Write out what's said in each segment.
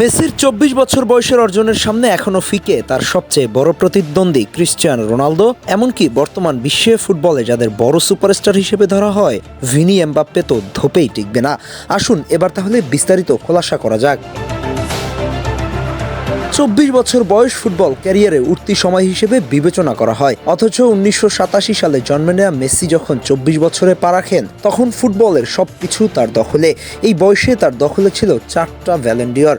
মেসির চব্বিশ বছর বয়সের অর্জনের সামনে এখনও ফিকে তার সবচেয়ে বড় প্রতিদ্বন্দ্বী ক্রিশ্চিয়ানো রোনালদো, এমনকি বর্তমান বিশ্বে ফুটবলে যাদের বড় সুপারস্টার হিসেবে ধরা হয়, ভিনি এমবাপ্পে তো ধোপেই টিকবে না। আসুন, এবার তাহলে বিস্তারিত খোলাসা করা যাক। চব্বিশ বছর বয়স ফুটবল ক্যারিয়ারে উঠতি সময় হিসেবে বিবেচনা করা হয়। অথচ উনিশশো সাতাশি সালে জন্ম নেওয়া মেসি যখন চব্বিশ বছরে পা রাখেন, তখন ফুটবলের সব কিছু তার দখলে। এই বয়সে তার দখলে ছিল চারটা ভ্যালেন্ডিয়র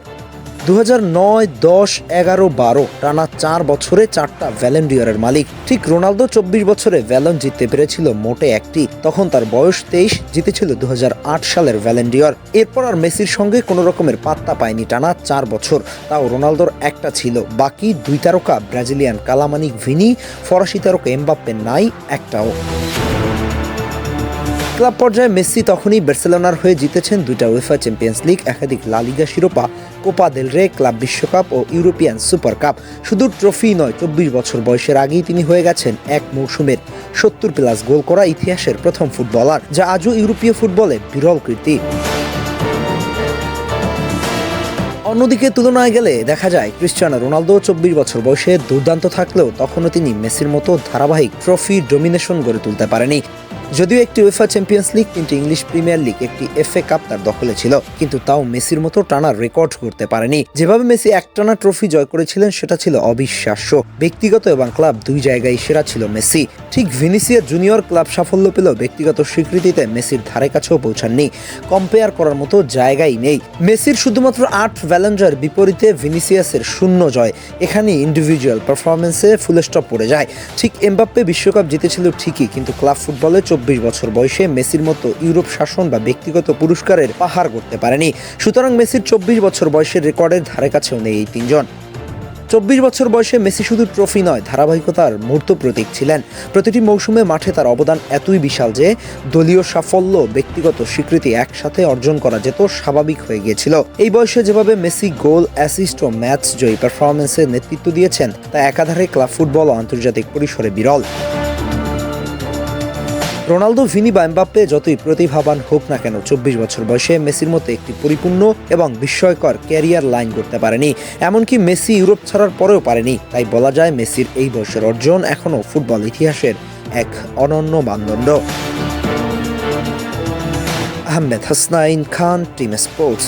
দু নয়, দশ, এগারো, বারো, টানা চার বছরে চারটা ভ্যালেন্ডিয়রের মালিক। ঠিক রোনালদো চব্বিশ বছরে ভ্যালন জিততে পেরেছিল মোটে একটি, তখন তার বয়স তেইশ, জিতেছিল দু হাজার আট সালের ভ্যালেন্ডিয়র এরপর আর মেসির সঙ্গে কোনো রকমের পাত্তা পায়নি টানা চার বছর। তাও রোনালদোর একটা ছিল। বাকি দুই তারকা ব্রাজিলিয়ান কালামানিক ভিনি, ফরাসি তারকা এমবাপ্পে নাই, একটাও। ক্লাব পর্যায়ে মেসি তখনই বার্সেলোনার হয়ে জিতেছেন দুইটা উয়েফা চ্যাম্পিয়ন্স লিগ একাধিক লা লিগা শিরোপা, কোপা দেল রে ক্লাব বিশ্বকাপ ও ইউরোপিয়ান সুপার কাপ শুধু ট্রফি নয়, চব্বিশ বছর বয়সের আগেই তিনি হয়ে গেছেন এক মৌসুমের সত্তর প্লাস গোল করা ইতিহাসের প্রথম ফুটবলার, যা আজও ইউরোপীয় ফুটবলে বিরল কীর্তি। অন্যদিকে তুলনায় গেলে দেখা যায় ক্রিশ্চিয়ানো রোনালদো চব্বিশ বছর বয়সে দুর্দান্ত থাকলেও তখনও তিনি মেসির মতো ধারাবাহিক ট্রফি ডোমিনেশন গড়ে তুলতে পারেনি। যদিও একটি উয়েফা চ্যাম্পিয়ন্স লিগ তিনটি ইংলিশ প্রিমিয়ার লিগ একটি এফএ কাপ তার দখলে ছিল, কিন্তু তাও মেসির মতো টানা রেকর্ড করতে পারেনি। যেভাবে মেসি একটানা ট্রফি জয় করেছিলেন, সেটা ছিল অবিশ্বাস্য। ব্যক্তিগত এবং ক্লাব দুই জায়গায় সেরা ছিল মেসি। ঠিক ভিনিসিয়া জুনিয়র ক্লাব সাফল্য পেলেও ব্যক্তিগত স্বীকৃতিতে মেসির ধারে কাছেও পৌঁছাননি। কম্পেয়ার করার মতো জায়গাই নেই। মেসির শুধুমাত্র আট ভ্যালেঞ্জার বিপরীতে ভিনিসিয়াসের শূন্য জয়। এখানে ইন্ডিভিজুয়াল পারফরমেন্সে ফুল স্টপ পড়ে যায়। ঠিক এমবাপ্পে বিশ্বকাপ জিতেছিল ঠিকই, কিন্তু ক্লাব ফুটবলে চব্বিশ বছর বয়সে মেসির মতো ইউরোপ শাসন বা ব্যক্তিগত পুরস্কারের পাহাড় করতে পারেনি। সুতরাং মেসির চব্বিশ বছর বয়সের রেকর্ডের ধারে কাছেও নেই এই তিনজন। চব্বিশ বছর বয়সে মেসি শুধু ট্রফি নয়, ধারাবাহিকতার মূর্ত প্রতীক ছিলেন। প্রতিটি মৌসুমে মাঠে তার অবদান এতই বিশাল যে দলীয় সাফল্য, ব্যক্তিগত স্বীকৃতি একসাথে অর্জন করা যেত স্বাভাবিক হয়ে গিয়েছিল। এই বয়সে যেভাবে মেসি গোল, অ্যাসিস্ট ও ম্যাচ জয়ী পারফরমেন্সে নেতৃত্ব দিয়েছেন, তা একাধারে ক্লাব ফুটবল ও আন্তর্জাতিক পরিসরে বিরল। রোনালদো, ভিনি বা এমবাপ্পে যতই প্রতিভাবান হোক না কেন, চব্বিশ বছর বয়সে মেসির মতো একটি পরিপূর্ণ এবং বিস্ময়কর ক্যারিয়ার লাইন করতে পারেনি। এমনকি মেসি ইউরোপ ছাড়ার পরেও পারেনি। তাই বলা যায়, মেসির এই বয়সের অর্জন এখনও ফুটবল ইতিহাসের এক অনন্য মানদণ্ড। Ahmed Hasnain Khan, team sports.